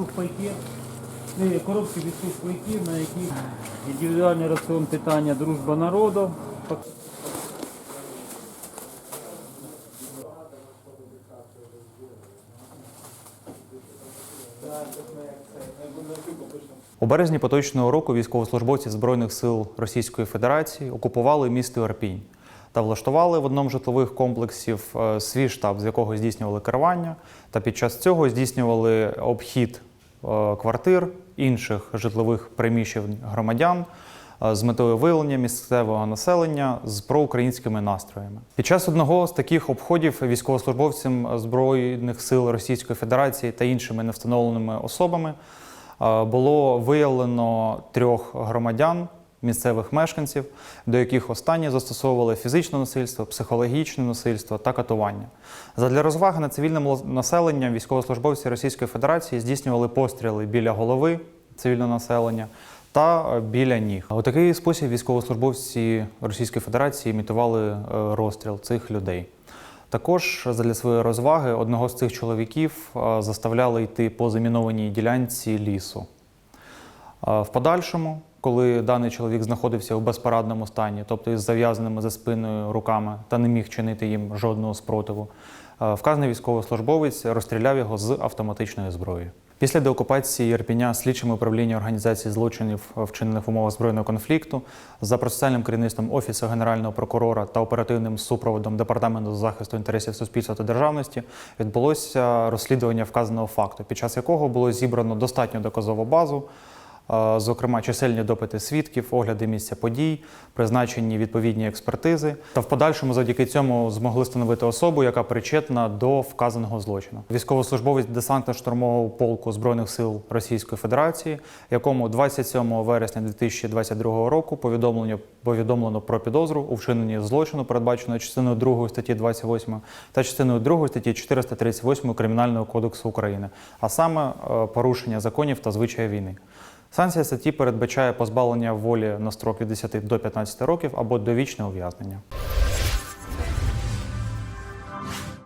сухпайки, ну, коробки від сухпайків, на яких індивідуальний раціон питання дружба народу. У березні поточного року військовослужбовці Збройних сил Російської Федерації окупували місто Ірпінь та влаштували в одному з житлових комплексів е, свій штаб, з якого здійснювали керування, та під час цього здійснювали обхід квартир інших житлових приміщень громадян е, з метою виявлення місцевого населення з проукраїнськими настроями. Під час одного з таких обходів військовослужбовцям Збройних сил Російської Федерації та іншими невстановленими особами е, було виявлено трьох громадян. Місцевих мешканців, до яких останні застосовували фізичне насильство, психологічне насильство та катування. Задля розваги над цивільним населенням військовослужбовці Російської Федерації здійснювали постріли біля голови цивільного населення та е, біля ніг. У такий спосіб військовослужбовці Російської Федерації імітували е, розстріл цих людей. Також для своєї розваги одного з цих чоловіків е, заставляли йти по замінованій ділянці лісу. В подальшому, коли даний чоловік знаходився у безпорадному стані, тобто із зав'язаними за спиною руками та не міг чинити їм жодного спротиву, е, вказаний військовослужбовець розстріляв його з автоматичної зброї. Після деокупації Ірпіня слідчими управління організації злочинів, е, вчинених в умовах збройного конфлікту, за процесуальним керівництвом Офісу Генерального прокурора та оперативним супроводом Департаменту захисту інтересів суспільства та державності відбулося розслідування вказаного факту, під час якого було зібрано достатньо доказову базу. Зокрема, чисельні допити свідків, огляди місця подій, призначені відповідні експертизи. Та в подальшому завдяки цьому змогли встановити особу, яка причетна до вказаного злочину. Військовослужбовець десантно-штурмового полку збройних сил Російської Федерації, якому 27 вересня 2022 року повідомлено повідомлено про підозру у вчиненні злочину, передбаченого частиною 2 статті 28 та частиною 2 статті 438 Кримінального кодексу України, а саме е, порушення законів та звичаїв війни. Санкція статті передбачає позбавлення волі на строк від 10 до 15 років або довічне ув'язнення.